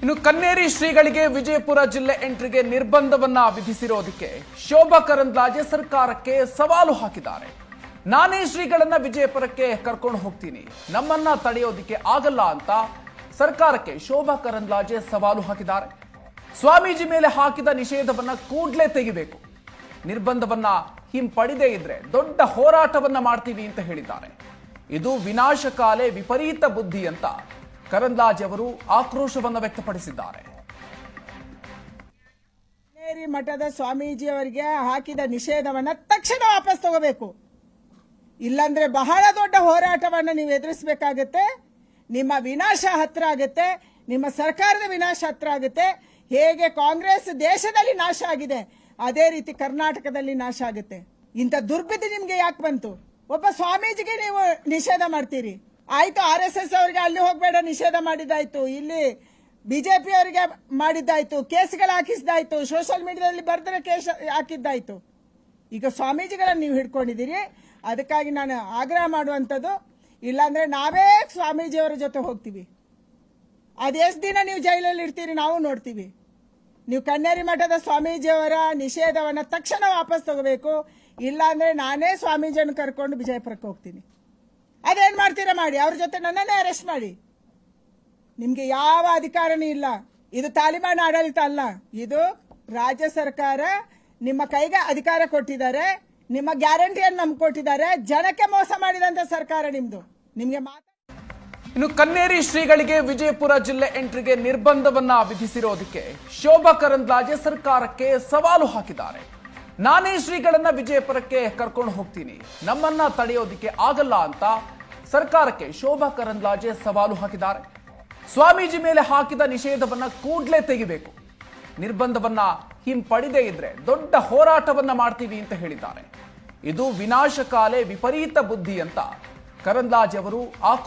ಇನ್ನು ಕನ್ನೇರಿ ಶ್ರೀಗಳಿಗೆ ವಿಜಯಪುರ ಜಿಲ್ಲೆ ಎಂಟ್ರಿಗೆ ನಿರ್ಬಂಧವನ್ನ ವಿಧಿಸಿರೋದಕ್ಕೆ ಶೋಭಾ ಕರಂದ್ಲಾಜೆ ಸರ್ಕಾರಕ್ಕೆ ಸವಾಲು ಹಾಕಿದ್ದಾರೆ. ನಾನೇ ಶ್ರೀಗಳನ್ನ ವಿಜಯಪುರಕ್ಕೆ ಕರ್ಕೊಂಡು ಹೋಗ್ತೀನಿ. ನಮ್ಮನ್ನ ತಡೆಯೋದಿಕ್ಕೆ ಆಗಲ್ಲ ಅಂತ ಸರ್ಕಾರಕ್ಕೆ ಶೋಭಾ ಕರಂದ್ಲಾಜೆ ಸವಾಲು ಹಾಕಿದ್ದಾರೆ. ಸ್ವಾಮೀಜಿ ಮೇಲೆ ಹಾಕಿದ ನಿಷೇಧವನ್ನ ಕೂಡ್ಲೇ ತೆಗಿಬೇಕು. ನಿರ್ಬಂಧವನ್ನ ಹಿಂಪಡಿದೇ ಇದ್ರೆ ದೊಡ್ಡ ಹೋರಾಟವನ್ನ ಮಾಡ್ತೀವಿ ಅಂತ ಹೇಳಿದ್ದಾರೆ. ಇದು ವಿನಾಶಕಾಲೆ ವಿಪರೀತ ಬುದ್ಧಿ ಅಂತ ಕರಂದ್ಲಾಜೆ ಅವರು ಆಕ್ರೋಶವನ್ನು ವ್ಯಕ್ತಪಡಿಸಿದ್ದಾರೆ. ಮಠದ ಸ್ವಾಮೀಜಿಯವರಿಗೆ ಹಾಕಿದ ನಿಷೇಧವನ್ನ ತಕ್ಷಣ ವಾಪಸ್ ತಗೋಬೇಕು. ಇಲ್ಲಾಂದ್ರೆ ಬಹಳ ದೊಡ್ಡ ಹೋರಾಟವನ್ನು ನೀವು ಎದುರಿಸಬೇಕಾಗತ್ತೆ. ನಿಮ್ಮ ವಿನಾಶ ಹತ್ರ ಆಗುತ್ತೆ, ನಿಮ್ಮ ಸರ್ಕಾರದ ವಿನಾಶ ಹತ್ರ ಆಗುತ್ತೆ. ಹೇಗೆ ಕಾಂಗ್ರೆಸ್ ದೇಶದಲ್ಲಿ ನಾಶ ಆಗಿದೆ, ಅದೇ ರೀತಿ ಕರ್ನಾಟಕದಲ್ಲಿ ನಾಶ ಆಗುತ್ತೆ. ಇಂಥ ದುರ್ಬುದ್ಧಿ ನಿಮ್ಗೆ ಯಾಕೆ ಬಂತು? ಒಬ್ಬ ಸ್ವಾಮೀಜಿಗೆ ನೀವು ನಿಷೇಧ ಮಾಡ್ತೀರಿ. ಆಯ್ತು ಆರ್ ಎಸ್ ಎಸ್ ಅವರಿಗೆ ಅಲ್ಲಿ ಹೋಗ್ಬೇಡ, ನಿಷೇಧ ಮಾಡಿದ್ದಾಯಿತು. ಇಲ್ಲಿ ಬಿಜೆಪಿ ಅವರಿಗೆ ಮಾಡಿದ್ದಾಯ್ತು, ಕೇಸ್ಗಳು ಹಾಕಿಸಿದಾಯ್ತು ಸೋಷಿಯಲ್ ಮೀಡಿಯಾದಲ್ಲಿ ಬರೆದ್ರೆ ಕೇಸ್ ಹಾಕಿದ್ದಾಯ್ತು. ಈಗ ಸ್ವಾಮೀಜಿಗಳನ್ನು ನೀವು ಹಿಡ್ಕೊಂಡಿದ್ದೀರಿ, ಅದಕ್ಕಾಗಿ ನಾನು ಆಗ್ರಹ ಮಾಡುವಂಥದ್ದು, ಇಲ್ಲಾಂದ್ರೆ ನಾವೇ ಸ್ವಾಮೀಜಿಯವರ ಜೊತೆ ಹೋಗ್ತೀವಿ. ಅದೆಷ್ಟು ದಿನ ನೀವು ಜೈಲಲ್ಲಿ ಇರ್ತೀರಿ ನಾವು ನೋಡ್ತೀವಿ. ನೀವು ಕನ್ನೇರಿ ಮಠದ ಸ್ವಾಮೀಜಿಯವರ ನಿಷೇಧವನ್ನು ತಕ್ಷಣ ವಾಪಸ್ ತಗೋಬೇಕು, ಇಲ್ಲಾಂದ್ರೆ ನಾನೇ ಸ್ವಾಮೀಜಿಯನ್ನು ಕರ್ಕೊಂಡು ವಿಜಯಪುರಕ್ಕೆ ಹೋಗ್ತೀನಿ. ಅದೇನ್ ಮಾಡ್ತೀರಾ ಮಾಡಿ? ಅವ್ರ ಜೊತೆ ನನ್ನನ್ನೇ ಅರೆಸ್ಟ್ ಮಾಡಿ. ನಿಮಗೆ ಯಾವ ಅಧಿಕಾರನೂ ಇಲ್ಲ. ಇದು ತಾಲಿಬಾನ್ ಆಡಳಿತ ಅಲ್ಲ. ಇದು ರಾಜ್ಯ ಸರ್ಕಾರ ನಿಮ್ಮ ಕೈಗೆ ಅಧಿಕಾರ ಕೊಟ್ಟಿದ್ದಾರೆ. ನಿಮ್ಮ ಗ್ಯಾರಂಟಿಯನ್ನು ನಮ್ಗೆ ಕೊಟ್ಟಿದ್ದಾರೆ. ಜನಕ್ಕೆ ಮೋಸ ಮಾಡಿದಂತ ಸರ್ಕಾರ ನಿಮ್ದು. ನಿಮಗೆ ಮಾತು ಇನ್ನು ಕನ್ನೇರಿ ಶ್ರೀಗಳಿಗೆ ವಿಜಯಪುರ ಜಿಲ್ಲೆ ಎಂಟ್ರಿಗೆ ನಿರ್ಬಂಧವನ್ನ ವಿಧಿಸಿರೋದಕ್ಕೆ ಶೋಭಾ ಕರಂದ್ಲಾಜೆ ಸರ್ಕಾರಕ್ಕೆ ಸವಾಲು ಹಾಕಿದ್ದಾರೆ. ನಾನೇ ಶ್ರೀಗಳನ್ನ ವಿಜಯಪುರಕ್ಕೆ ಕರ್ಕೊಂಡು ಹೋಗ್ತೀನಿ. ನಮ್ಮನ್ನ ತಡೆಯೋದಿಕ್ಕೆ ಆಗಲ್ಲ ಅಂತ ಸರ್ಕಾರಕ್ಕೆ ಶೋಭಾ ಕರಂದ್ಲಾಜೆ ಸವಾಲು ಹಾಕಿದ್ದಾರೆ. ಸ್ವಾಮೀಜಿ ಮೇಲೆ ಹಾಕಿದ ನಿಷೇಧವನ್ನ ಕೂಡಲೇ ತೆಗಿಬೇಕು. ನಿರ್ಬಂಧವನ್ನ ಹಿಂಪಡಿದೇ ಇದ್ರೆ ದೊಡ್ಡ ಹೋರಾಟವನ್ನ ಮಾಡ್ತೀವಿ ಅಂತ ಹೇಳಿದ್ದಾರೆ. ಇದು ವಿನಾಶಕಾಲೆ ವಿಪರೀತ ಬುದ್ಧಿ ಅಂತ ಕರಂದ್ಲಾಜೆ ಅವರು ಆಕ್ರೋಶ